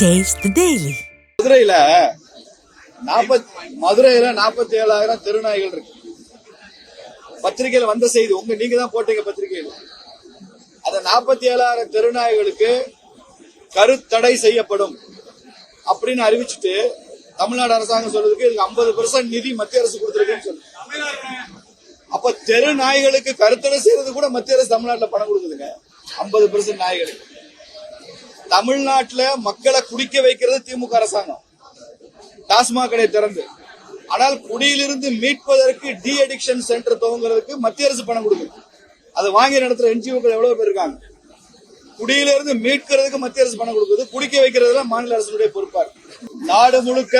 Taste daily மதுரையில நாற்பத் மதுரையில நாற்பத்தி ஏழாயிரம் தெருநாய்கள் இருக்கு. பத்திரிகையில வந்த செய்தி உங்க நீங்க தான் போட்டீங்க பத்திரிகையில. அந்த நாற்பத்தி ஏழாயிரம் தெருநாய்களுக்கு கருத்தடை செய்யப்படும் அப்படின்னு அறிவிச்சுட்டு தமிழ்நாடு அரசாங்கம் சொல்றதுக்கு இதுக்கு ஐம்பது பெர்சன்ட் நிதி மத்திய அரசு கொடுத்துருக்குன்னு சொல்லு. அப்ப தெரு நாய்களுக்கு கருத்தடை செய்யறது கூட மத்திய அரசு தமிழ்நாட்டில் பணம் கொடுக்குதுங்க. ஐம்பது பெர்சன்ட் நாய்களுக்கு. தமிழ்நாட்டுல மக்களை குடிக்க வைக்கிறது திமுக அரசாங்கம். டாஸ்மாக் கடை திறந்து. ஆனால் குடியிலிருந்து மீட்பதற்கு டி அடிக்ஷன் சென்டர் துவங்குறதுக்கு மத்திய அரசு பணம் கொடுக்குது. அதை வாங்கி நடத்துற என்ஜிஓக்கள் எவ்வளவு பேர் இருக்காங்க? குடியிலிருந்து மீட்கிறதுக்கு மத்திய அரசு பணம் கொடுக்குது. குடிக்க வைக்கிறதுல மாநில அரசுடைய பொறுப்பா நாடு முழுக்க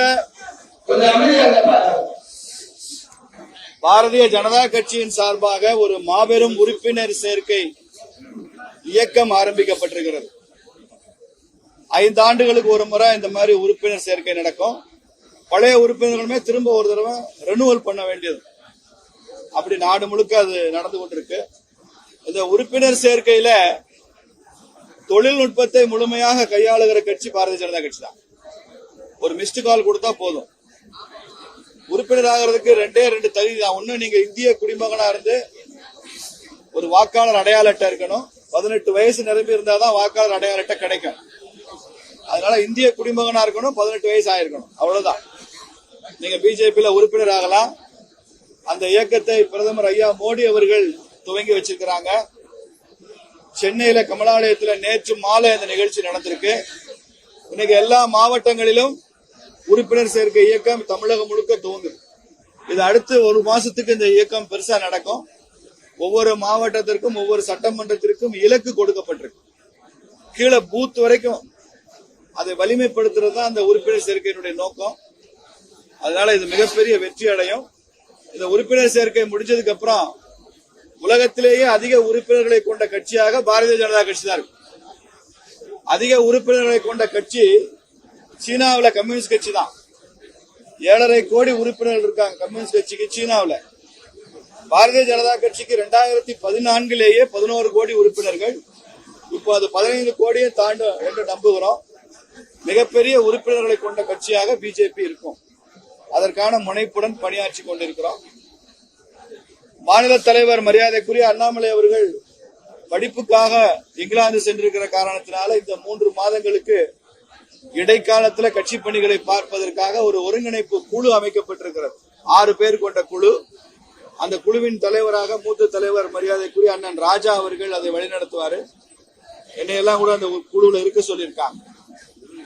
பாரதிய ஜனதா கட்சியின் சார்பாக ஒரு மாபெரும் உறுப்பினர் சேர்க்கை இயக்கம் ஆரம்பிக்கப்பட்டிருக்கிறது. ஐந்து ஆண்டுகளுக்கு ஒரு முறை இந்த மாதிரி உறுப்பினர் சேர்க்கை நடக்கும். பழைய உறுப்பினர்களுமே திரும்ப ஒரு தடவை ரெனுவல் பண்ண வேண்டியது. அப்படி நாடு முழுக்க அது நடந்து கொண்டிருக்கு. இந்த உறுப்பினர் சேர்க்கையில தொழில்நுட்பத்தை முழுமையாக கையாளுகிற கட்சி பாரதிய ஜனதா கட்சி தான். ஒரு மிஸ்டு கால் கொடுத்தா போதும். உறுப்பினர் ஆகிறதுக்கு ரெண்டே ரெண்டு தகுதி தான். ஒன்னு நீங்க இந்திய குடிமகனா இருந்து ஒரு வாக்காளர் அடையாள அட்டை இருக்கணும். பதினெட்டு வயசு நிரம்பி இருந்தாதான் வாக்காளர் அடையாள அட்டை கிடைக்கும். அதனால இந்திய குடிமகனா இருக்கணும் பதினெட்டு வயசு ஆயிருக்கணும் அவ்வளவுதான். நீங்க பிஜேபியில உறுப்பினர் ஆகலாம் அந்த இயக்கத்தை பிரதமர் ஐயா மோடி அவர்கள் துவங்கி வச்சிருக்கிறாங்க. சென்னையில கமலாலயத்துல நேற்று மாலை இந்த நிகழ்ச்சி நடந்திருக்கு. இன்னைக்கு எல்லா மாவட்டங்களிலும் உறுப்பினர் சேர்க்கை இயக்கம் தமிழகம் முழுக்க துவங்குது இது அடுத்து ஒரு மாசத்துக்கு இந்த இயக்கம் பெருசா நடக்கும். ஒவ்வொரு மாவட்டத்திற்கும் ஒவ்வொரு சட்டமன்றத்திற்கும் இலக்கு கொடுக்கப்பட்டிருக்கு. கீழே பூத் வரைக்கும் அதை வலிமைப்படுத்துறது தான் அந்த உறுப்பினர் சேர்க்கையினுடைய நோக்கம். அதனால இது மிகப்பெரிய வெற்றி அடையும். இந்த உறுப்பினர் சேர்க்கை முடிஞ்சதுக்கு அப்புறம் உலகத்திலேயே அதிக உறுப்பினர்களை கொண்ட கட்சியாக பாரதிய ஜனதா கட்சி தான் இருக்கும் அதிக உறுப்பினர்களை கொண்ட கட்சி சீனாவில் கம்யூனிஸ்ட் கட்சி தான். ஏழரை கோடி உறுப்பினர்கள் இருக்காங்க கம்யூனிஸ்ட் கட்சிக்கு சீனாவில். பாரதிய ஜனதா கட்சிக்கு ரெண்டாயிரத்தி பதினான்கிலேயே பதினோரு கோடி உறுப்பினர்கள். இப்போ அது பதினைந்து கோடியை தாண்டும் என்று நம்புகிறோம். மிகப்பெரிய உறுப்பினர்களை கொண்ட கட்சியாக பிஜேபி இருக்கும். அதற்கான முனைப்புடன் பணியாற்றி கொண்டிருக்கிறோம். மாநில தலைவர் மரியாதைக்குரிய அண்ணாமலை அவர்கள் படிப்புக்காக இங்கிலாந்து சென்றிருக்கிற காரணத்தினால இந்த மூன்று மாதங்களுக்கு இடைக்காலத்துல கட்சி பணிகளை பார்ப்பதற்காக ஒரு ஒருங்கிணைப்பு குழு அமைக்கப்பட்டிருக்கிறது. ஆறு பேர் கொண்ட குழு. அந்த குழுவின் தலைவராக மூத்த தலைவர் மரியாதைக்குரிய அண்ணன் ராஜா அவர்கள் அதை வழிநடத்துவாரு. என்னையெல்லாம் கூட அந்த குழுவில் இருக்க சொல்லியிருக்காங்க.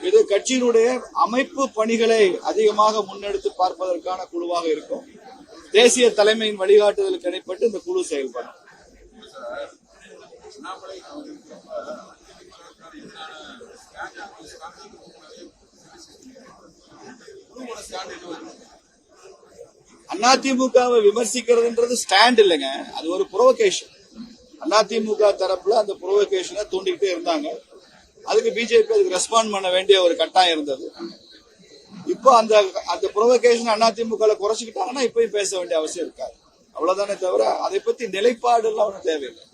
இது கட்சியினுடைய அமைப்பு பணிகளை அதிகமாக முன்னெடுத்து பார்ப்பதற்கான குழுவாக இருக்கும். தேசிய தலைமையின் வழிகாட்டுதலுக்கு இடைப்பட்டு இந்த குழு செயல்படும். அதிமுகவை விமர்சிக்கிறதுன்றது ஸ்டாண்ட் இல்லைங்க. அது ஒரு புரோவகேஷன் அதிமுக தரப்புல அந்த புரோவகேஷனை தூண்டிக்கிட்டே இருந்தாங்க. அதுக்கு பிஜேபி அதுக்கு ரெஸ்பாண்ட் பண்ண வேண்டிய ஒரு கட்டாயம் இருந்தது. இப்போ அந்த அந்த புரோவகேஷன் அதிமுக குறைச்சிக்கிட்டாங்கன்னா இப்பயும் பேச வேண்டிய அவசியம் இருக்காது. அவ்வளவுதானே தவிர அதை பத்தி நிலைப்பாடு எல்லாம் ஒன்றும் தேவையில்லை.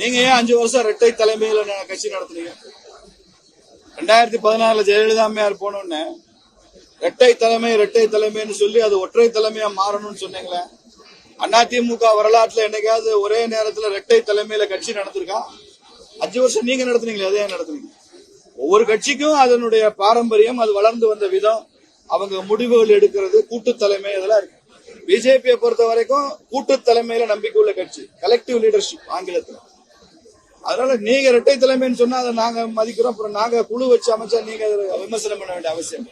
நீங்க ஏன் அஞ்சு வருஷம் இரட்டை தலைமையில கட்சி நடத்துனீங்க? ரெண்டாயிரத்தி பதினாறுல ஜெயலலிதா அம்மையார் போனோடனே இரட்டை தலைமை இரட்டை தலைமைன்னு சொல்லி அது ஒற்றை தலைமையா மாறணும்னு சொன்னீங்களே. அதிமுக வரலாற்றுல என்னைக்காவது ஒரே நேரத்துல இரட்டை தலைமையில கட்சி நடத்திருக்கா அஞ்சு வருஷம் நீங்க நடத்துனீங்களே அதே நடத்துனீங்க. ஒவ்வொரு கட்சிக்கும் அதனுடைய பாரம்பரியம் அது வளர்ந்து வந்த விதம் அவங்க முடிவுகள் எடுக்கிறது கூட்டு தலைமை இதெல்லாம் இருக்கு. பிஜேபியை பொறுத்த வரைக்கும் கூட்டு தலைமையில நம்பிக்கை உள்ள கட்சி கலெக்டிவ் லீடர்ஷிப் ஆங்கிலத்துல. அதனால நீங்க இரட்டை தலைமைன்னு சொன்னா அதை நாங்க மதிக்கிறோம். அப்புறம் நாங்க குழு வச்சு அமைச்சா நீங்க அதை விமர்சனம் பண்ண வேண்டிய அவசியம்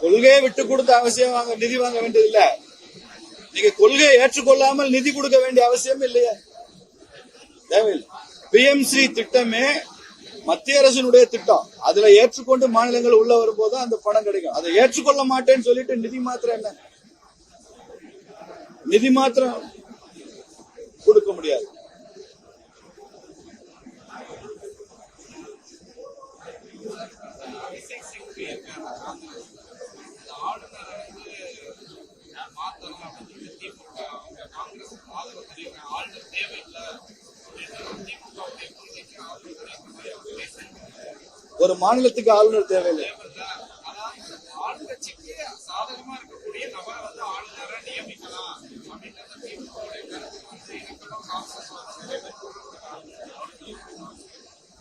கொள்கையை விட்டு கொடுத்த அவசியம் வாங்க நிதி வாங்க வேண்டியது இல்ல. நீங்க கொள்கையை ஏற்றுக்கொள்ளாமல் நிதி கொடுக்க வேண்டிய அவசியம் இல்லையா. தேவையில்லை. பிஎம்சி திட்டமே மத்திய அரசினுடைய திட்டம். அதுல ஏற்றுக்கொண்டு மாநிலங்கள் உள்ள வரும்போது அந்த பணம் கிடைக்கும். அதை ஏற்றுக்கொள்ள மாட்டேன்னு சொல்லிட்டு நிதி மாத்திரம் என்ன? நிதி மாத்திரம் கொடுக்க முடியாது. ஒரு மாநிலத்துக்கு ஆளுநர் தேவையில்லை.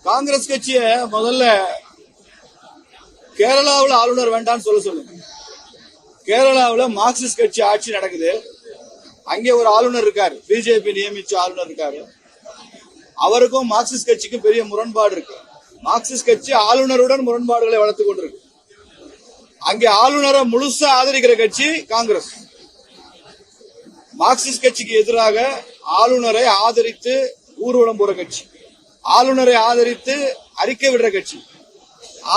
காங்கிரஸ் கட்சிய முதல்ல கேரளாவுல ஆளுநர் வேண்டாம்னு சொல்ல சொல்லுங்க. கேரளாவுல மார்க்சிஸ்ட் கட்சி ஆட்சி நடக்குது. அங்கே ஒரு ஆளுநர் இருக்காரு. பிஜேபி நியமிச்ச ஆளுநர் இருக்காரு. அவருக்கும் மார்க்சிஸ்ட் கட்சிக்கும் பெரிய முரண்பாடு இருக்கு. மார்க்சிஸ்ட் கட்சி ஆளுநருடன் முரண்பாடுகளை வளர்த்துக் கொண்டிருக்கு. அங்கே ஆளுநரை முழுசா ஆதரிக்கிற கட்சி காங்கிரஸ். மார்க்சிஸ்ட் கட்சிக்கு எதிராக ஆளுநரை ஆதரித்து ஊர்வலம் போற கட்சி. ஆளுநரை ஆதரித்து அறிக்கை விடுற கட்சி.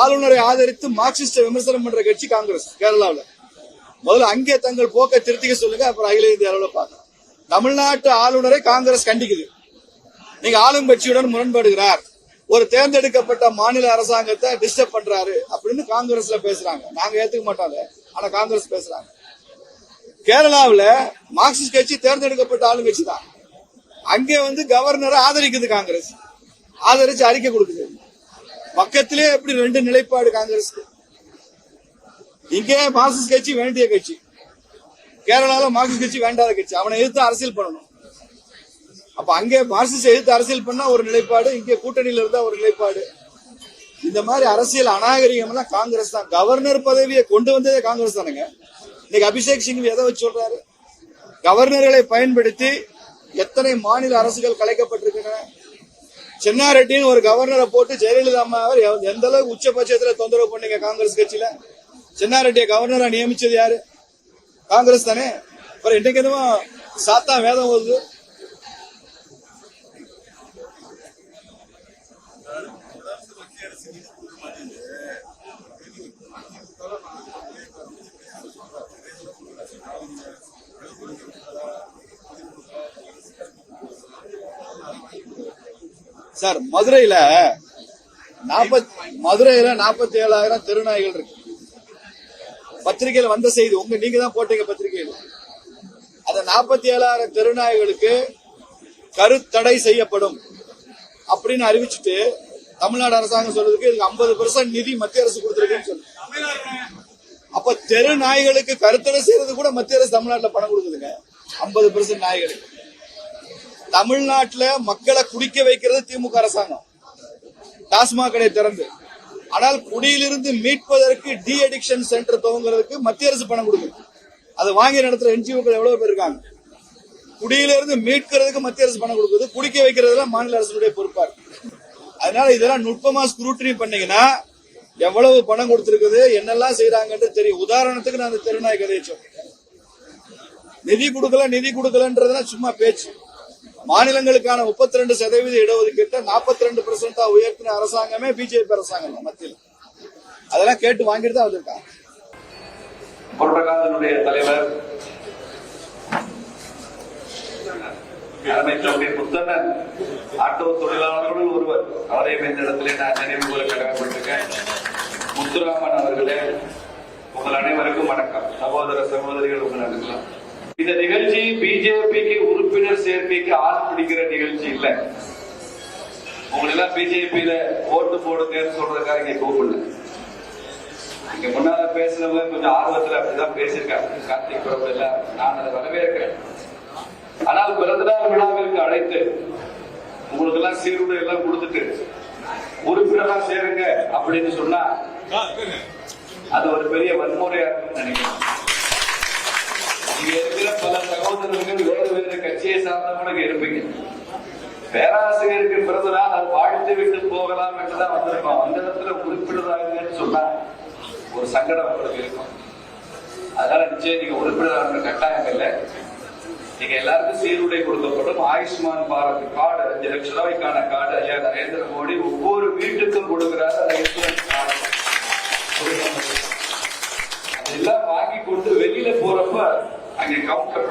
ஆளுநரை ஆதரித்து மார்க்சிஸ்ட விமர்சனம் பண்ற கட்சி காங்கிரஸ் கேரளாவுல. முதல்ல அங்கே தங்கள் போக்கை திருத்திக்க சொல்லுங்க அப்புறம் அகில இந்திய அளவில் பார்க்கலாம். தமிழ்நாட்டு ஆளுநரை காங்கிரஸ் கண்டிக்குது. நீங்க ஆளும் கட்சியுடன் முரண்படுகிறார். ஒரு தேர்ந்தெடுக்கப்பட்ட மாநில அரசாங்கத்தை டிஸ்டர்ப் பண்றாரு அப்படின்னு காங்கிரஸ்ல பேசுறாங்க. நாங்க ஏத்துக்க மாட்டோம் ஆனா காங்கிரஸ் பேசுறாங்க. கேரளாவுல மார்க்சிஸ்ட் கட்சி தேர்ந்தெடுக்கப்பட்ட ஆளுங்கட்சி தான். அங்கே வந்து கவர்னரை ஆதரிக்குது காங்கிரஸ். ஆதரிச்சு அறிக்கை கொடுக்குது. பக்கத்திலே எப்படி ரெண்டு நிலைப்பாடு காங்கிரஸ்க்கு? இங்கே மார்க்சிஸ்ட் கட்சி வேண்டிய கட்சி. கேரளால மார்க்சிஸ்ட் கட்சி வேண்டாத கட்சி. அவனை எதிர்த்து அரசியல் பண்ணணும். அப்ப அங்கே மார்க்சிஸ்ட் எதிர்த்து அரசியல் பண்ணா ஒரு நிலைப்பாடு இங்கே கூட்டணியில இருந்தா ஒரு நிலைப்பாடு. இந்த மாதிரி அரசியல் அநாகரிகம் எல்லாம் காங்கிரஸ் தான். கவர்னர் பதவியை கொண்டு வந்ததே காங்கிரஸ் தானுங்க? இன்னைக்கு அபிஷேக் சிங் எதை வச்சு சொல்றாரு. கவர்னர்களை பயன்படுத்தி எத்தனை மாநில அரசுகள் கலைக்கப்பட்டிருக்கின்றன? சென்னாரெட்டின்னு ஒரு கவர்னரை போட்டு ஜெயலலிதா அம்மா அவர் எந்த அளவுக்கு உச்சபட்சத்துல தொந்தரவு பண்ணீங்க காங்கிரஸ் கட்சியில? சென்னாரெட்டியை கவர்னரா நியமிச்சது யாரு? காங்கிரஸ் தானே? அப்புறம் இன்னைக்கு என்னமோ சாத்தா வேதம் வருது சார் மதுரையில நாற்பத் மதுரையில நாற்பத்தி ஏழாயிரம் தெருநாய்கள் இருக்கு. பத்திரிகையில வந்த செய்தி உங்க நீங்க தான் போட்டீங்க பத்திரிகையில. அந்த நாற்பத்தி ஏழாயிரம் தெருநாய்களுக்கு கருத்தடை செய்யப்படும் அப்படின்னு அறிவிச்சுட்டு தமிழ்நாடு அரசாங்கம் சொல்றதுக்கு இதுக்கு ஐம்பது பெர்சன்ட் நிதி மத்திய அரசு கொடுத்துருக்குன்னு சொல்லு. அப்ப தெரு நாய்களுக்கு கருத்தடை செய்யறது கூட மத்திய அரசு தமிழ்நாட்டில் பணம் கொடுக்குதுங்க. ஐம்பது பெர்சன்ட் நாய்களுக்கு. தமிழ்நாட்டுல மக்களை குடிக்க வைக்கிறது திமுக அரசாங்கம். டாஸ்மாக் கடை திறந்து. ஆனால் குடியிலிருந்து மீட்பதற்கு டி அடிக்ஷன் சென்டர் துவங்குறதுக்கு மத்திய அரசு பணம் கொடுக்குது. அதை வாங்கி நடத்துற என்ஜிஓக்கள் எவ்வளவு பேர் இருக்காங்க? குடியிலிருந்து மீட்கிறதுக்கு மத்திய அரசு பணம் கொடுக்குது. குடிக்க வைக்கிறதுல மாநில அரசுடைய பொறுப்பா இருக்கு அதனால இதெல்லாம் நுட்பமா ஸ்க்ரூட்டனி பண்ணீங்கன்னா எவ்வளவு பணம் கொடுத்திருக்குது என்னெல்லாம் செய்யறாங்கன்னு தெரியும் உதாரணத்துக்கு நான் அந்த தெருநாய் கதையை நிதி கொடுக்கல நிதி கொடுக்கலன்றதுலாம் சும்மா பேச்சு. மாநிலங்களுக்கான முப்பத்தி ரெண்டு சதவீத இடஒதுக்கீட்டை நாற்பத்தி ரெண்டு பெர்சென்டா உயர்த்தின அரசாங்கமே பிஜேபி அரசாங்கம் மத்தியில். அதெல்லாம் கேட்டு வாங்கிட்டு தான் வந்திருக்காங்க. புரட்டகாதனுடைய தலைவர் அருமை தம்பி ஆட்டோ தொழிலாளர்களுள் ஒருவர். அவரையும் இந்த இடத்திலே நான் நினைவு கூற கடமைப்பட்டிருக்கேன். முத்துராமன் அவர்களே உங்கள் அனைவருக்கும் வணக்கம். சகோதர சகோதரிகள் உங்கள் அனுப்பலாம் இந்த நிகழ்ச்சி பிஜேபிக்கு உறுப்பினர் சேர்க்கைக்கு ஆள் பிடிக்கிற நிகழ்ச்சி இல்லை. உங்களை எல்லாம் பிஜேபியில ஓட்டு போடுங்கன்னு சொல்றதுக்காக இங்க கூப்பிடல. இங்க முன்னால பேசுனவங்க கொஞ்சம் ஆர்வத்துல அப்படிதான் பேசியிருக்காங்க. கார்த்திக் பிரபு எல்லாம் நான் அதை வரவேற்கிறேன். ஆனால் பிறந்தநாள் விழாவிற்கு அழைத்து உங்களுக்கு எல்லாம் சீருடை எல்லாம் கொடுத்துட்டு உறுப்பினரா சேருங்க அப்படின்னு சொன்னா அது ஒரு பெரிய வன்முறையா இருக்கும்னு நினைக்கிறேன். பல சகோதரர்கள் வேறு வேறு கட்சியை சார்ந்தவங்க இருப்பீங்க பேராசிரியருக்கு பிறந்த நாள் அது வாழ்த்து விட்டு போகலாம் என்றுதான் வந்திருக்கோம். அந்த இடத்துல உறுப்பினராகன்னு சொன்னா ஒரு சங்கடம் உங்களுக்கு இருக்கும். அதனால நிச்சயம் நீங்க உறுப்பினராக கட்டாயம் இல்லை. நீங்க எல்லாருக்கும் சீருடை கொடுக்கப்படும். ஆயுஷ்மான் பாரத் கார்டு அஞ்சு லட்சம் ரூபாய்க்கான கார்டு. ஐயா நரேந்திர மோடி ஒவ்வொரு வீட்டுக்கும் கொடுக்கிறாரு. அந்த இன்சூரன்ஸ் கார்டு. அதெல்லாம் வாங்கி கொண்டு வெளியில போறப்ப அங்கே கவுண்டர்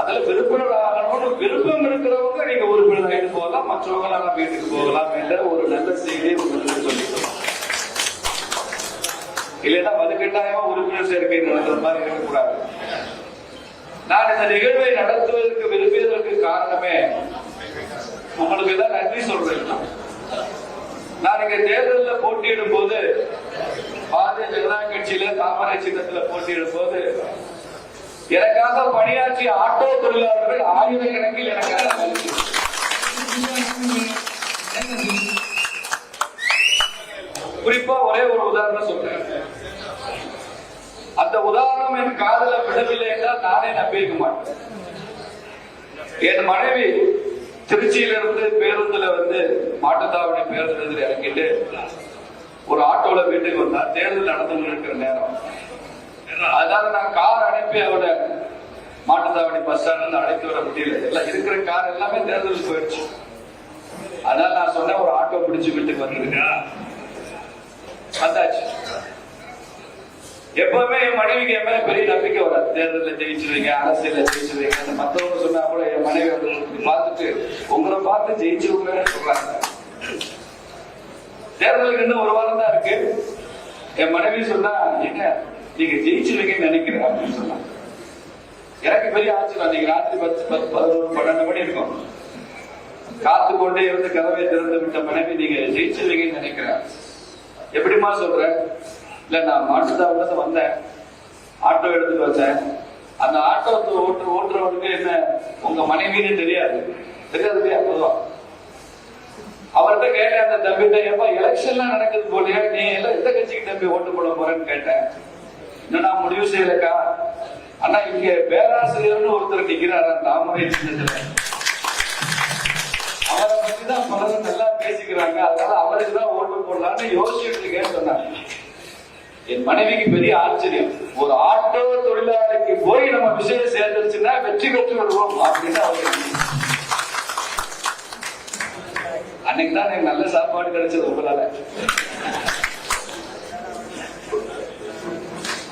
அதுல விருப்பினர் ஆகணும்னு விருப்பம் இருக்கிறவங்க நீங்க உறுப்பினர் ஆகிட்டு போகலாம் மற்றவங்க எல்லாம் வீட்டுக்கு போகலாம் என்ற ஒரு நல்ல செய்தியை உங்களுக்கு சொல்லிக்கலாம். இல்லைன்னா வலுக்கட்டாயமா உறுப்பினர் சேர்க்கை நடத்துற மாதிரி இருக்கக்கூடாது. நான் இந்த நிகழ்வை நடத்துவதற்கு விரும்பியதற்கு காரணமே உங்களுக்கு தான் நன்றி சொல்றேன். நான். நான் இங்க தேர்தலில் போட்டியிடும் போது பாரதிய ஜனதா கட்சியில தாமரை சின்னத்துல போட்டியிடும் போது எனக்காக பணியாற்றிய ஆட்டோ தொழிலாளர்கள் ஆயிரக்கணக்கில் எனக்காக குறிப்பா ஒரே ஒரு உதாரணம் சொல்றேன். அந்த உதாரணம் என் காதல விடவில்லை என்றால் நானே நம்பியிருக்க மாட்டேன். என் மனைவி திருச்சியிலிருந்து பேருந்துல வந்து மாட்டுத்தாவணி பேருந்து இறக்கிட்டு இறங்கிட்டு ஒரு ஆட்டோல வீட்டுக்கு வந்தா தேர்தல் நடந்து இருக்கிற நேரம். அதனால நான் கார் அனுப்பி மாட்டுத்தாவணி பஸ் ஸ்டாண்ட்ல அழைத்து வர முடியல. எல்லாம் இருக்கிற கார் எல்லாமே தேர்தலுக்கு போயிடுச்சு. அதனால நான் சொன்னேன் ஒரு ஆட்டோ பிடிச்சு வீட்டுக்கு வந்துருக்கா வந்தாச்சு. எப்பவுமே என் மனைவிக்கு என் மேல பெரிய நம்பிக்கை வராது. தேர்தலில் ஜெயிச்சிருவீங்க அரசியல ஜெயிச்சிருவீங்க அந்த மத்தவங்க சொன்னா கூட என் மனைவி வந்து பார்த்துட்டு உங்களை பார்த்து ஜெயிச்சிருவீங்கன்னு சொல்றாங்க. தேர்தலுக்கு இன்னும் ஒரு வாரம் தான் இருக்கு. என் மனைவி சொன்னா என்ன நீங்க ஜெயிச்சிருவீங்கன்னு நினைக்கிறேன் அப்படின்னு சொன்னா. எனக்கு பெரிய ஆச்சரியம். அன்னைக்கு ராத்திரி பத்து பத்து பதினொரு பன்னெண்டு மணி இருக்கும். காத்து கொண்டே இருந்து கதவை திறந்து விட்ட மனைவி நீங்க ஜெயிச்சிருவீங்கன்னு நினைக்கிறேன். எப்படிமா சொல்ற? இல்ல நான் மாட்டுத்தாவில வந்தேன். ஆட்டோ எடுத்துட்டு வந்தேன். அந்த ஆட்டோ ஓட்டு ஓட்டுறவனுக்கு என்ன உங்க மனைவின்னு தெரியாது? தெரியாது இல்லையா பொதுவா. அவர்கிட்ட கேட்டேன் அந்த தம்பிட்ட எப்ப எலெக்ஷன்லாம் நடக்குது போலியா? நீ எல்லாம் எந்த கட்சிக்கு தம்பி ஓட்டு போட போறேன்னு கேட்டேன். இன்னும் நான் முடிவு செய்யலக்கா? ஆனா இங்க பேராசிரியர்னு ஒருத்தர் நிக்கிறாரா தாமரை சின்னத்துல? அவரை பத்தி தான் பலரும் நல்லா பேசிக்கிறாங்க. அதனால அவருக்கு தான் ஓட்டு போடலாம்னு யோசிச்சுட்டு இருக்கேன்னு சொன்னாங்க என் மனைவிக்கு பெரிய ஆச்சரியம். ஒரு ஆட்டோ தொழிலாளிக்கு போய் நம்ம விஷயம் சேர்ந்துருச்சுன்னா வெற்றி பெற்று விடுவோம் அப்படின்னு அவர் அன்னைக்கு தான் எனக்கு நல்ல சாப்பாடு கிடைச்சது உங்களால.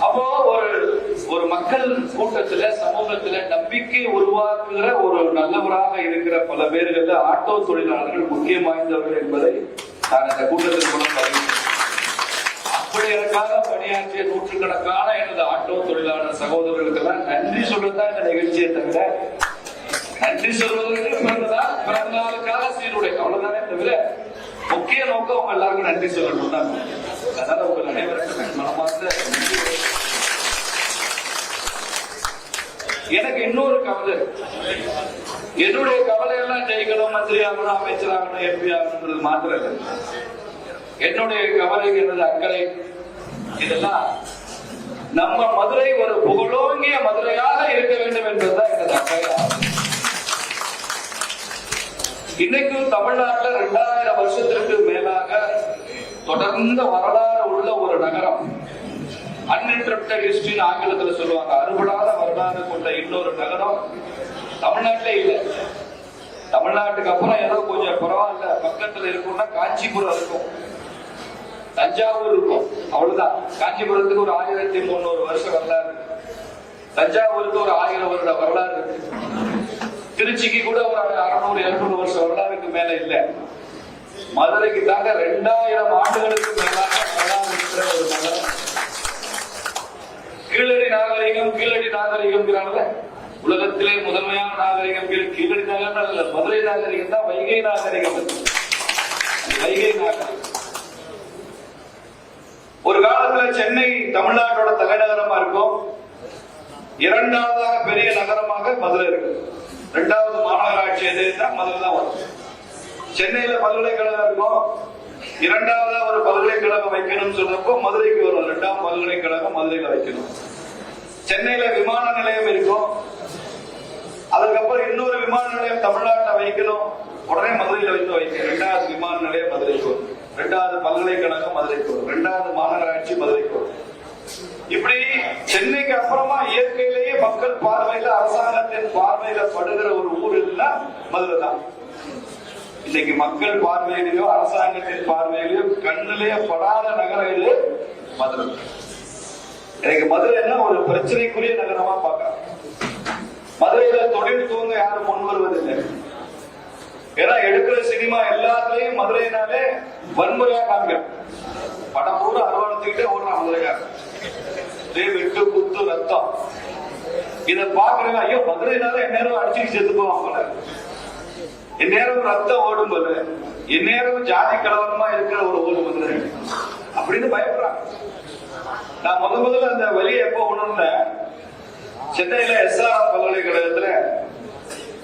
அப்போ ஒரு ஒரு மக்கள் கூட்டத்துல சமூகத்துல நம்பிக்கை உருவாக்குகிற ஒரு நல்லவராக இருக்கிற பல பேர்கள் ஆட்டோ தொழிலாளர்கள் முக்கியம் வாய்ந்தவர்கள் என்பதை நான் இந்த கூட்டத்தின் மூலம் பதிவு அப்படி எனக்காக பணியாற்றிய நூற்றுக்கணக்கான எனது ஆட்டோ தொழிலாளர் சகோதரர்களுக்கெல்லாம் நன்றி சொல்லத்தான் இந்த நிகழ்ச்சியை தவிர நன்றி சொல்வதற்கு பிறந்ததா பிறந்த நாளுக்காக சீருடை. அவ்வளவுதானே தவிர முக்கிய நோக்கம் அவங்க எல்லாருக்கும் நன்றி சொல்லணும் தான். அதனால உங்கள் அனைவருக்கும் என் மனமார்ந்த நன்றி. எனக்கு இன்னொரு கவலை. என்னுடைய கவலை எல்லாம் ஜெயிக்கணும் மந்திரி ஆகணும் அமைச்சர் ஆகணும் எம்பி ஆகணும்ன்றது மாத்திரம் இல்லை என்னுடைய கவலை எனது அக்கறை. இதெல்லாம் நம்ம மதுரை ஒரு புகழோங்கிய மதுரையாக இருக்க வேண்டும் என்பதுதான் எனது அக்கறை. இன்னைக்கும் தமிழ்நாட்டில் இரண்டாயிரம் வருஷத்திற்கு மேலாக தொடர்ந்த வரலாறு உள்ள ஒரு நகரம். அன்இன்டரப்டட் ஹிஸ்டரின்னு ஆங்கிலத்துல சொல்லுவாங்க. அறுபடாத வரலாறு கொண்ட இன்னொரு நகரம் தமிழ்நாட்டிலே இல்லை. தமிழ்நாட்டுக்கு அப்புறம் ஏதோ கொஞ்சம் பரவாயில்ல. பக்கத்துல இருக்கும்னா காஞ்சிபுரம் இருக்கும். தஞ்சாவூர் இருக்கும். அவ்வளவுதான். காஞ்சிபுரத்துக்கு ஒரு ஆயிரத்தி முன்னூறு வருஷம் வரலாறு தஞ்சாவூருக்கு ஒரு ஆயிரம் வருட வரலாறு இருக்கு. திருச்சிக்கு கூட ஒரு அறுநூறு இருநூறு வருஷம் வரலாறுக்கு மேல இல்ல. மதுரைக்கு தாங்க ரெண்டாயிரம் ஆண்டுகளுக்கு மேலாக வரலாறு இருக்கிற ஒரு நகரம். கீழடி நாகரிகம் கீழடி நாகரிகம்ங்கிறாங்கல்ல? உலகத்திலே முதன்மையான நாகரிகம் கீழடி நாகரிகம் அல்ல மதுரை நாகரிகம் தான் வைகை நாகரிகம். வைகை நாகரிகம். ஒரு காலத்துல சென்னை தமிழ்நாட்டோட தலைநகரமா இருக்கும். இரண்டாவதாக பெரிய நகரமாக மதுரை இருக்கு இரண்டாவது மாநகராட்சி எதுன்னா மதுரை தான் வரும். சென்னையில பல்கலைக்கழகம் இருக்கும். இரண்டாவதா ஒரு பல்கலைக்கழகம் வைக்கணும்னு சொன்னப்போ மதுரைக்கு வரும். இரண்டாம் பல்கலைக்கழகம் மதுரையில வைக்கணும். சென்னையில விமான நிலையம் இருக்கும் அதுக்கப்புறம் இன்னொரு விமான நிலையம் தமிழ்நாட்டில் வைக்கணும். உடனே மதுரையில வந்து வைக்க இரண்டாவது விமான நிலையம் மதுரைக்கு வரும். இரண்டாவது பல்கலைக்கழகம் மதுரைக்கு வரும். இரண்டாவது மாநகராட்சி மதுரைக்கு வரும். இப்படி சென்னைக்கு அப்புறமா இயற்கையிலேயே மக்கள் பார்வையில அரசாங்கத்தின் பார்வையில படுகிற ஒரு ஊர் இல்லைன்னா மதுரை தான் இன்னைக்கு மக்கள் பார்வையிலேயோ அரசாங்கத்தின் பார்வையிலேயோ கண்ணிலேயே படாத நகரம் இது மதுரை. எனக்கு மதுரைன்னா ஒரு பிரச்சனைக்குரிய நகரமா பார்க்கலாம். மதுரையில தொழில் தூங்க யாரும் முன் வருவதில்லை. ஏன்னா எடுக்கிற சினிமா எல்லாத்துலயும் மதுரைனாலே வன்முறையா காமிக்கிறோம் படம் பூரா அறுவாளத்துக்கிட்டே ஓடுறான் மதுரைக்காரன். வெட்டு குத்து ரத்தம். இத பாக்குறவங்க ஐயோ மதுரைனால எந்நேரம் அடிச்சு செத்து போவாங்க எந்நேரம் ரத்தம் ஓடும் போது எந்நேரம் ஜாதி கலவரமா இருக்கிற ஒரு ஊர் வந்து அப்படின்னு பயப்படுறாங்க. நான் முத முதல்ல அந்த வழியை எப்போ உணர்ந்தேன்? சென்னையில எஸ்ஆர்எம் பல்கலைக்கழகத்துல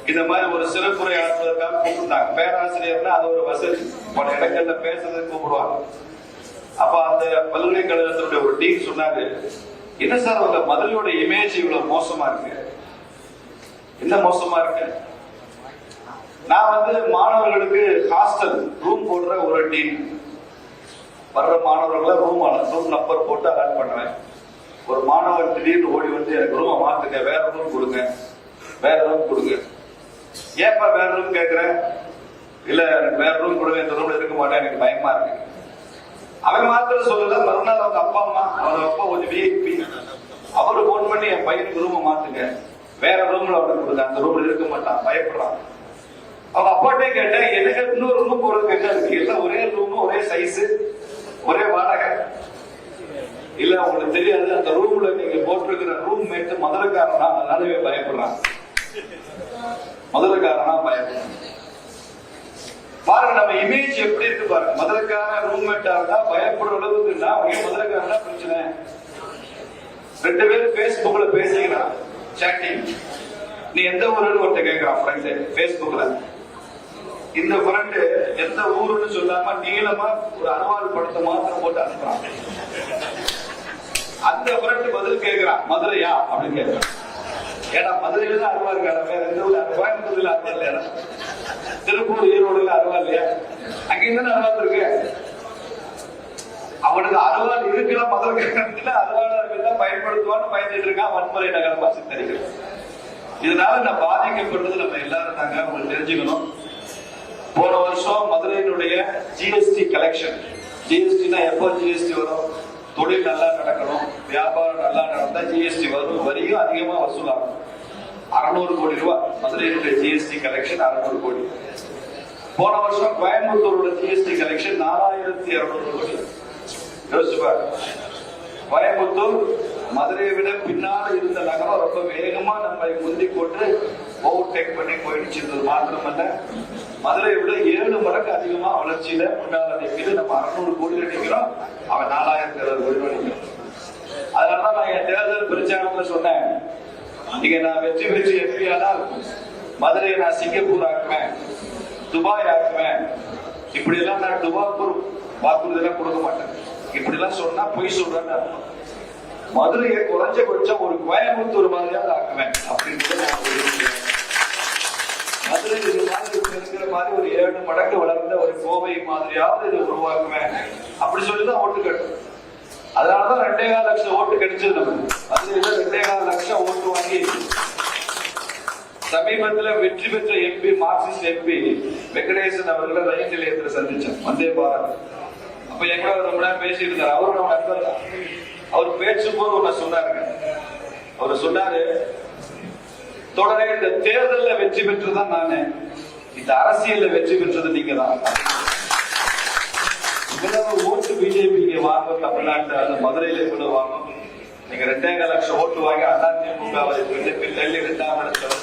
இந்த மாதிரி ஒரு சிறப்புரை ஆற்றுவதற்காக கூப்பிட்டாங்க. பேராசிரியர்னா அது ஒரு வசதி. பல இடங்கள்ல பேசுறதுக்கு கூப்பிடுவாங்க. அப்ப அந்த பல்கலைக்கழகத்தினுடைய ஒரு டீம் சொன்னாரு என்ன சார் உங்க மதுரையோட இமேஜ் இவ்வளவு மோசமா இருக்கு? என்ன மோசமா இருக்கு? நான் வந்து மாணவர்களுக்கு ஹாஸ்டல் ரூம் போடுற ஒரு டீம் வர்ற மாணவர்களை ரூம் ரூம் நம்பர் போட்டு அலாட் பண்ணுவேன். ஒரு மாணவர் திடீர்னு ஓடி வந்து எனக்கு ரூமை மாத்துங்க வேற ரூம் கொடுங்க. வேற ரூம் கொடுங்க. ஏப்பா வேற ரூம் கேக்குறேன்? இல்ல எனக்கு வேற ரூம் கொடுங்க இந்த ரூம்ல இருக்க மாட்டேன் எனக்கு பயமா இருக்கு. அவன் மாத்திரம் சொல்லல மறுநாள் அவங்க அப்பா அம்மா அவங்க அப்பா கொஞ்சம் விஐபி அவரு போன் பண்ணி என் பையனுக்கு ரூமை மாத்துங்க. வேற ரூம்ல அவனுக்கு கொடுங்க அந்த ரூம்ல இருக்க மாட்டான் பயப்படுறான். அவங்க அப்பாட்டே கேட்டேன் எனக்கு இன்னொரு ரூம் போறது என்ன இருக்கு? எல்லாம் ஒரே ரூம் ஒரே சைஸ் ஒரே வாடகை? இல்ல உங்களுக்கு தெரியாது. அந்த ரூம்ல நீங்க போட்டிருக்கிற ரூம் மேட் மதுரைக்காரனா? அதனாலவே பயப்படுறான் மதுரைக்காரனா? பயப்படுறான் பாருங்க நம்ம இமேஜ் எப்படி இருக்கு பாருங்க. மதுரைக்காரன் ரூம்மேட்டா இருந்தா பயப்படுற அளவுக்குன்னா அவங்க மதுரைக்காரனா பிரச்சனை? ரெண்டு பேரும் பேஸ்புக்ல பேசிக்கிறான் சாட்டிங் நீ எந்த ஊருன்னு ஒருத்த கேட்கிறான் ஃப்ரெண்ட்ஸ் பேஸ்புக்ல இந்த ஃப்ரெண்டு எந்த ஊருன்னு சொல்லாம நீளமா ஒரு அனுவால் படத்தை மாத்திரம் போட்டு அனுப்புறான் அந்த ஃப்ரெண்டு பதில் கேட்கிறான் மதுரையா? அப்படின்னு கேட்கிறான் ஏன்னா மதுரையில தான் அருவா இருக்காடா வேற எந்த ஊர்ல? கோயம்புத்தூர்ல அருவா இல்லையா? திருப்பூர் ஈரோடுல அருவா இல்லையா? அங்கேயும் தானே அருவா இருக்கு? அவனுக்கு அருவாள் இருக்கிற மதுரைக்காரத்துல அருவாளர்கள் பயன்படுத்துவான்னு பயந்துட்டு இருக்கான் வன்முறை நகரமா சித்தரிக்கிறான் இதனால நான் பாதிக்கப்படுறது நம்ம எல்லாரும் தாங்க உங்களுக்கு தெரிஞ்சுக்கணும். போன வருஷம் மதுரையினுடைய ஜிஎஸ்டி கலெக்ஷன் ஜிஎஸ்டினா எப்போ ஜிஎஸ்டி வரும்? தொழில் நல்லா நடக்கணும். வியாபாரம் நல்லா நடந்தா ஜிஎஸ்டி வரும். வரியும் அதிகமா வசூலாகும். அறுநூறு கோடி ரூபாய் மதுரையினுடைய ஜிஎஸ்டி கலெக்ஷன் அறுநூறு கோடி. போன வருஷம் கோயம்புத்தூரோட ஜிஎஸ்டி கலெக்ஷன் நாலாயிரத்தி இருநூறு கோடி. யோசிச்சு கோயம்புத்தூர் மதுரையை விட பின்னால் இருந்த நகரம் ரொம்ப வேகமா நம்மை முந்தி போட்டு ஓவர் டேக் பண்ணி போயிடுச்சு. மாத்திரமல்ல. மதுரையை விட ஏழு மடங்கு அதிகமா வளர்ச்சியில முன்னாள் நிற்கிறது நம்ம அறுநூறு கோடி நிற்கிறோம் அவன் நாலாயிரத்தி அறுபது கோடி நிற்கிறோம் அதனாலதான் நான் என் தேர்தல் பிரச்சாரத்துல சொன்னேன். நீங்க நான் வெற்றி பெற்று எம்பி ஆனால் மதுரையை நான் சிங்கப்பூர் ஆக்குவேன் துபாய் ஆக்குவேன். இப்படி எல்லாம் நான் துபாக்கூர் வாக்குறுதி எல்லாம் கொடுக்க மாட்டேன். இப்படி எல்லாம் சொன்னா பொய் சொல்றேன்னு அர்த்தம். மதுரையை குறைஞ்சபட்சம் ஒரு கோயம்புத்தூர் மாதிரியாவது ஆக்குவேன் அப்படின்னு நான் மதுரை மாதிரி ஒரு ஏழு மடங்கு வளர்ந்த ஒரு கோவை மாதிரியாவது இதை உருவாக்குவேன் அப்படி சொல்லிதான் ஓட்டு கட்டும் அதனாலதான் ரெண்டே கால் லட்சம் ஓட்டு கிடைச்சது நமக்கு. அது ரெண்டே கால் லட்சம் ஓட்டு வாங்கி சமீபத்துல வெற்றி பெற்ற எம்பி மார்க்சிஸ்ட் எம்பி வெங்கடேசன் அவர்களை ரயில் நிலையத்துல சந்திச்சேன். வந்தே பாரத். அப்ப எங்க ரொம்ப நேரம் பேசிட்டு இருந்தார். அவரும் நம்ம நண்பர் தான். அவர் பேசும்போது ஒண்ணு சொன்னாருங்க அவர் சொன்னாரு தொடரே இந்த தேர்தல்ல வெற்றி பெற்றுதான் நானு. இந்த அரசியல்ல வெற்றி பெற்றது நீங்க தான் இவ்வளவு ஓட்டு பிஜேபிக்கு வாங்கும் தமிழ்நாட்டு அந்த மதுரையில இவ்வளவு வாங்கும் நீங்க ரெண்டே லட்சம் ஓட்டு வாங்கி அதிமுக பிஜேபி டெல்லி இரண்டாம் இடத்துல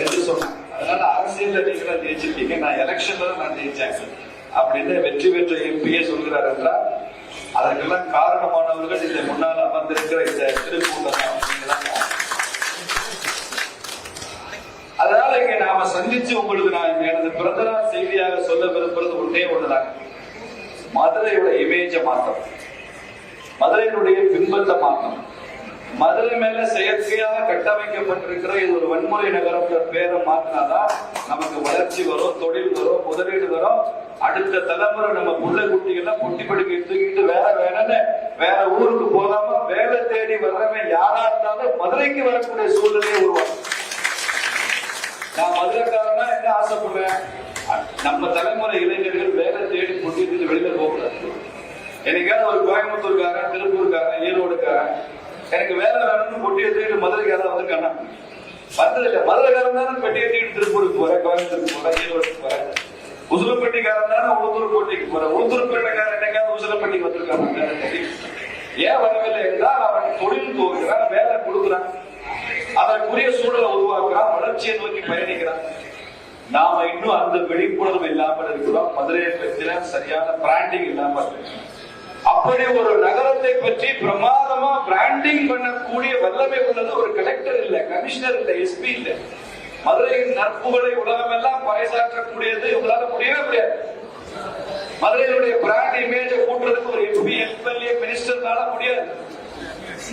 என்று சொன்னாங்க. அதனால அரசியல்ல நீங்க ஜெயிச்சிருக்கீங்க. நான் எலெக்ஷன்ல தான் நான் ஜெயிச்சேன். அப்படின்னு வெற்றி பெற்ற எம்பியே சொல்கிறார் என்றால் அதற்கெல்லாம் காரணமானவர்கள் இந்த முன்னால் அமர்ந்திருக்கிற இந்த திருக்கூட்டம் தான் நீங்க தான் காரணம். அதனால இங்க நாம சந்திச்சு உங்களுக்கு நான் எனது பிறந்தநாள் செய்தியாக சொல்ல விரும்புறது ஒன்றே ஒன்றுதான். மதுரையோட இமேஜ மாற்றம் மதுரையினுடைய பின்பற்ற மாற்றம் மதுரை மேல செயற்கையாக கட்டமைக்கப்பட்டிருக்கிற இது ஒரு வன்முறை நகரம்ன்ற பேரை மாற்றினாதான் நமக்கு வளர்ச்சி வரும் தொழில் வரும் முதலீடு வரும். அடுத்த தலைமுறை நம்ம புள்ள குட்டிகள்லாம் பொட்டி படுக்கை தூக்கிட்டு வேற வேணும்னு வேற ஊருக்கு போகாம வேலை தேடி வர்றவன் யாரா இருந்தாலும் மதுரைக்கு வரக்கூடிய சூழ்நிலையை உருவாக்கும் நான் மதுரைக்காரனா என்ன ஆசைப்படுறேன் நம்ம தலைமுறை இளைஞர்கள் வேலை தேடி முட்டிட்டு வெளியில போகக்கூடாது என்னைக்காவது ஒரு கோயம்புத்தூர்காரன் திருப்பூர்காரன் ஈரோடுக்காரன் எனக்கு வேலை வேணும்னு பொட்டி எடுத்துக்கிட்டு மதுரைக்காரன் வந்திருக்கானா வந்தது இல்ல மதுரைக்காரன் தானே பெட்டி எடுத்துக்கிட்டு திருப்பூருக்கு போறேன் கோயம்புத்தூருக்கு போறேன் ஈரோடுக்கு போறேன் உசுலப்பட்டிக்காரன் தானே உளுந்தூர் கோட்டைக்கு போறேன் உளுந்தூர்பேட்டைக்காரன் என்னைக்காவது உசுலப்பட்டிக்கு வந்திருக்காங்க ஏன் வரவில்லை என்றால் அவன் தொழில் துவங்குறான் வேலை கொடுக்குறான் அதற்குரிய சூழலை உருவாக்குறான் வளர்ச்சியை நோக்கி பயணிக்கிறான் நாம இன்னும் அந்த விழிப்புணர்வு இல்லாமல் இருக்கிறோம் மதுரையை பற்றின சரியான பிராண்டிங் இல்லாமல் இருக்கு. அப்படி ஒரு நகரத்தை பற்றி பிரமாதமா பிராண்டிங் பண்ணக்கூடிய வல்லமை உள்ளது. ஒரு கலெக்டர் இல்ல கமிஷனர் இல்ல எஸ்பி இல்ல. மதுரையின் நட்புகளை உலகம் எல்லாம் பறைசாற்றக்கூடியது. இவங்களால முடியவே முடியாது. மதுரையினுடைய பிராண்ட் இமேஜ கூட்டுறதுக்கு ஒரு எம்பி எம்எல்ஏ மினிஸ்டர்னால முடியாது.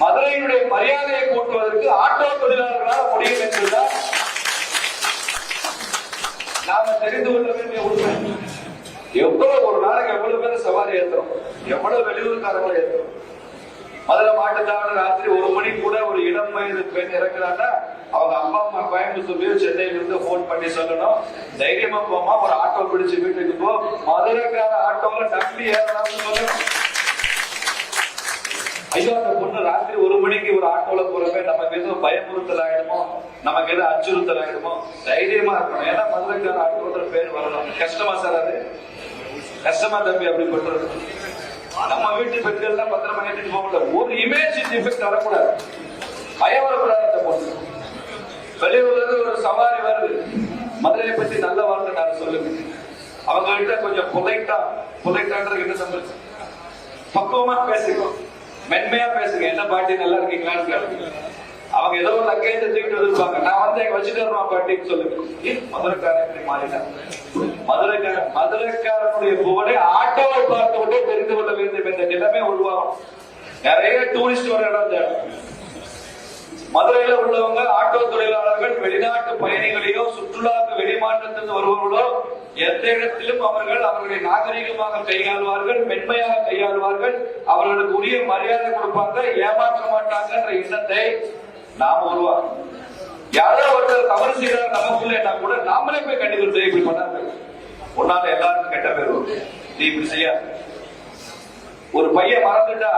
மதுரையினுடைய மரியாதையை கூட்டுவதற்கு ஆட்டோ தொழிலாளர்களால் முடியும் என்றுதான் நாம தெரிந்து கொள்ள வேண்டிய உண்மை. எவ்வளவு ஒரு நாளைக்கு எவ்வளவு பேர் சவாரி ஏத்துறோம்? எவ்வளவு வெளியூர்காரங்களை ஏத்துறோம்? மதுரை மாட்டுத்தாவணி ராத்திரி ஒரு மணி கூட ஒரு இளம் வயது பெண் இறக்குறாங்கன்னா அவங்க அப்பா அம்மா கோயம்புத்தூர்லயோ சென்னையில இருந்து போன் பண்ணி சொல்லணும். தைரியமா போமா ஒரு ஆட்டோ பிடிச்சு வீட்டுக்கு போ. மதுரைக்கார ஆட்டோல நம்பி ஏறலாம்னு சொல்லணும். ஐயோ அந்த பொண்ணு ராத்திரி ஒரு மணிக்கு ஒரு ஆட்டோல போறப்ப நமக்கு எதுவும் பயமுறுத்தல் ஆயிடுமோ நமக்கு எதுவும் அச்சுறுத்தல் ஆயிடுமோ தைரியமா இருக்கணும். ஏன்னா மதுரைக்கார ஆட்டோன்ற பேர் வரணும். கஷ்டமா சார் அது? கஷ்டமா தம்பி அப்படி பண்றது. நம்ம வீட்டு பெண்கள் பத்திரமா கேட்டு போகல ஒரு இமேஜ் டிஃபெக்ட் வரக்கூடாது. பயம் வரக்கூடாது அந்த பொண்ணு. வெளியூர்ல இருந்து ஒரு சவாரி வருது. மதுரையை பத்தி நல்ல வார்த்தை நான் சொல்லுங்க. அவங்க கிட்ட கொஞ்சம் பொலைட்டா பொலைட்டான்றது என்ன சம்பளம் பக்குவமா பேசுங்க மென்மையா பேசுங்க. என்ன பாட்டி நல்லா இருக்கீங்களான்னு கேளுங்க. அவங்க ஏதோ ஒரு லக்கேஜ் தூக்கிட்டு வந்திருப்பாங்க. நான் வந்து எங்க வச்சுட்டு வருவான் பாட்டின்னு சொல்லுங்க. மதுரைக்காரன் இப்படி மாறிட்டான். மதுரைக்காரன் மதுரைக்காரனுடைய புகழை ஆட்டோவை பார்த்து கொண்டே தெரிந்து கொள்ள வேண்டும் என்ற நிலைமை உருவாகும். நிறைய டூரிஸ்ட் வர இடம் மதுரையில உள்ளவங்க ஆட்டோ தொழிலாளர்கள் வெளிநாட்டு பயணிகளையோ சுற்றுலாவுக்கு வெளிமாற்றத்திலிருந்து வருபவர்களோ எந்த இடத்திலும் அவர்கள் அவர்களை நாகரிகமாக கையாளுவார்கள் மென்மையாக கையாளுவார்கள். அவர்களுக்கு உரிய மரியாதை கொடுப்பாங்க ஏமாற்ற மாட்டாங்க என்ற எண்ணத்தை நாம உருவாக்கணும் யாரோ ஒருத்தர் தவறு செய்யறாரு நமக்குள்ளேன்னா கூட நாமளே போய் கண்டிப்பா இப்படி பண்ணாரு உன்னால எல்லாருக்கும் கெட்ட பேர் வரும். நீ இப்படி செய்யாத ஒரு பையன் மறந்துட்டா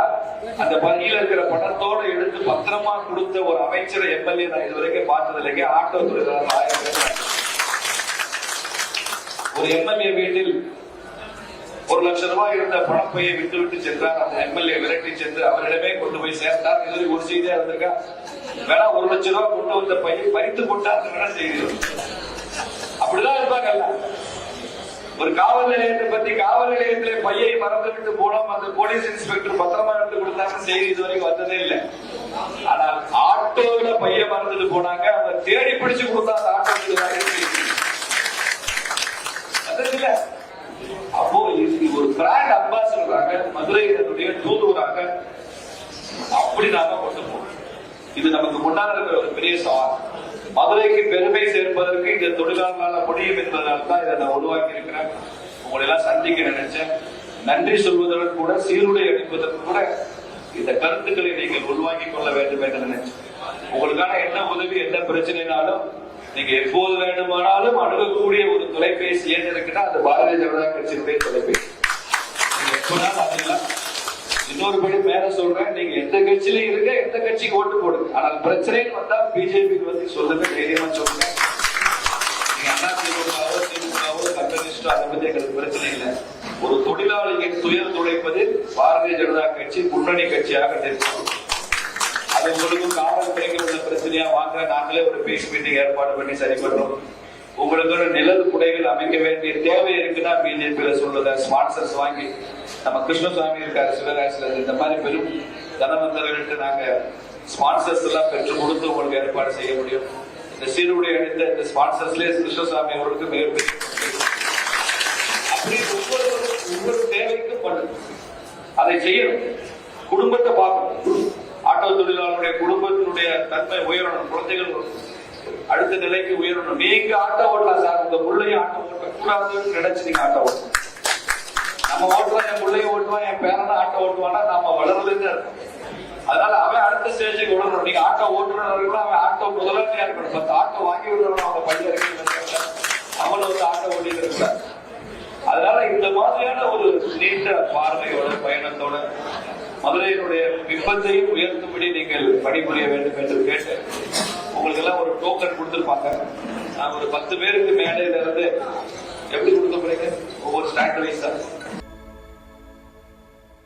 அந்த பங்கியில இருக்கிற பணத்தோட எடுத்து பத்திரமா கொடுத்த ஒரு அமைச்சர் எம்எல்ஏ நான் இதுவரைக்கும் பார்த்தது இல்லைங்க ஆட்டோ தொழிலாளர் ஒரு எம்எல்ஏ வீட்டில் ஒரு லட்சம் ரூபாய் இருந்த பணப்பையை விட்டு விட்டு சென்றார். அந்த எம்எல்ஏ விரட்டி சென்று அவரிடமே கொண்டு போய் சேர்ந்தார். இது ஒரு செய்தியா இருந்திருக்கா? வேணா ஒரு லட்சம் ரூபாய் கொண்டு வந்த பையன் பறித்து கொண்டா வேணா செய்தி. அப்படிதான் இருப்பாங்கல்ல. ஒரு காவல் நிலையத்தை பத்தி காவல் நிலையத்திலே பையை மறந்து விட்டு போனோம். அந்த போலீஸ் இன்ஸ்பெக்டர் பத்திரமா எடுத்து கொடுத்தாங்க. செய்தி இதுவரைக்கும் வந்ததே இல்லை. ஆனால் ஆட்டோல பைய மறந்துட்டு போனாங்க. அவங்க தேடி பிடிச்சு கொடுத்தா அந்த ஆட்டோ இல்ல. அப்போ இது ஒரு பிராண்ட் அம்பாசிடராக மதுரையினுடைய தூதுவராக அப்படி நாம கொண்டு போகணும் இது நமக்கு முன்னால் இருக்கிற ஒரு பெரிய சவால். மதுரைக்கு பெருமை சேர்ப்பதற்கு இந்த தொழிலாளர்களால் முடியும் என்பதனால தான் இதை நான் உருவாக்கி இருக்கிறேன் உங்களை எல்லாம் சந்திக்க நினைச்சேன். நன்றி சொல்வதற்கு கூட சீருடை அளிப்பதற்கு கூட இந்த கருத்துக்களை நீங்கள் உள்வாங்கிக் கொள்ள வேண்டும் என்று நினைச்சேன். உங்களுக்கான என்ன உதவி என்ன பிரச்சனைனாலும் நீங்க எப்போது வேண்டுமானாலும் அணுகக்கூடிய ஒரு தொலைபேசி எண் இருக்குன்னா அது பாரதிய ஜனதா கட்சியினுடைய தொலைபேசி. இன்னொரு படி எந்த கட்சியிலும் இருங்க எந்த கட்சிக்கு ஓட்டு போடுங்க. ஆனால் பிரச்சனைன்னு வந்தா பிஜேபிக்கு வந்து சொல்லுங்க தைரியமா சொல்லுங்க. நீங்க அண்ணா திமுகவோ திமுகவோ கம்யூனிஸ்டோ அதை பத்தி எங்களுக்கு பிரச்சனை இல்லை. ஒரு தொழிலாளியின் துயர் துடைப்பது பாரதிய ஜனதா கட்சி முன்னணி கட்சியாக நிற்கும். அது உங்களுக்கும் காவல் துறைக்கு உள்ள பிரச்சனையா? வாங்க நாங்களே ஒரு பீஸ் மீட்டிங் ஏற்பாடு பண்ணி சரி பண்றோம் உங்களுக்கு ஒரு நிழல் குடைகள் அமைக்க வேண்டிய தேவை இருக்குன்னா பிஜேபியில சொல்றத ஸ்பான்சர்ஸ் வாங்கி நம்ம கிருஷ்ணசுவாமி இருக்காரு சிவராசில இந்த மாதிரி பெரும் தனவந்தர்களுக்கு நாங்க ஸ்பான்சர்ஸ் எல்லாம் பெற்று கொடுத்து உங்களுக்கு ஏற்பாடு செய்ய முடியும். இந்த சீருடைய அடைந்த இந்த ஸ்பான்சர்ஸ்லேயே கிருஷ்ணசாமி அவர்களுக்கு மிகப்பெரிய அப்படி ஒவ்வொரு ஒவ்வொரு தேவைக்கும் பண்ணுங்க அதை செய்யணும். குடும்பத்தை பார்க்கணும். ஆட்டோ தொழிலாளருடைய குடும்பத்தினுடைய தன்மை உயரணும் குழந்தைகள் அடுத்த நிலைக்கு உயரணும். நீங்க ஆட்டோ ஓட்டலாம் சார். உங்க பிள்ளைய ஆட்டோ ஓட்ட கூடாதுன்னு நினைச்சு நீங்க ஆட்டோ ஓட்டணும். நம்ம ஓட்டுவான் என் பிள்ளைய ஓட்டுவான் என் பேரனை ஆட்டோ ஓட்டுவானா நாம வளரலன்னு இருக்கும் அதனால அவன் அடுத்த ஸ்டேஜுக்கு விடணும். நீங்க ஆட்டோ ஓட்டுநர்கள் அவன் ஆட்டோ முதலாளியா இருக்கணும் பத்து ஆட்டோ வாங்கி விடுறவன் அவங்க பள்ளி இறக்கி அவன் வந்து ஆட்டோ ஓட்டிட்டு இருக்கிறார் அதனால இந்த மாதிரியான ஒரு நீண்ட பார்வையோட பயணத்தோட மதுரையினுடைய பிம்பத்தையும் உயர்த்தும்படி நீங்கள் பணிபுரிய வேண்டும் என்று கேட்டு உங்களுக்கு எல்லாம் ஒரு டோக்கன் கொடுத்துருப்பாங்க. நான் ஒரு பத்து பேருக்கு மேடையில இருந்து எப்படி கொடுக்க போறீங்க ஒவ்வொரு ஸ்டாண்ட் வைஸா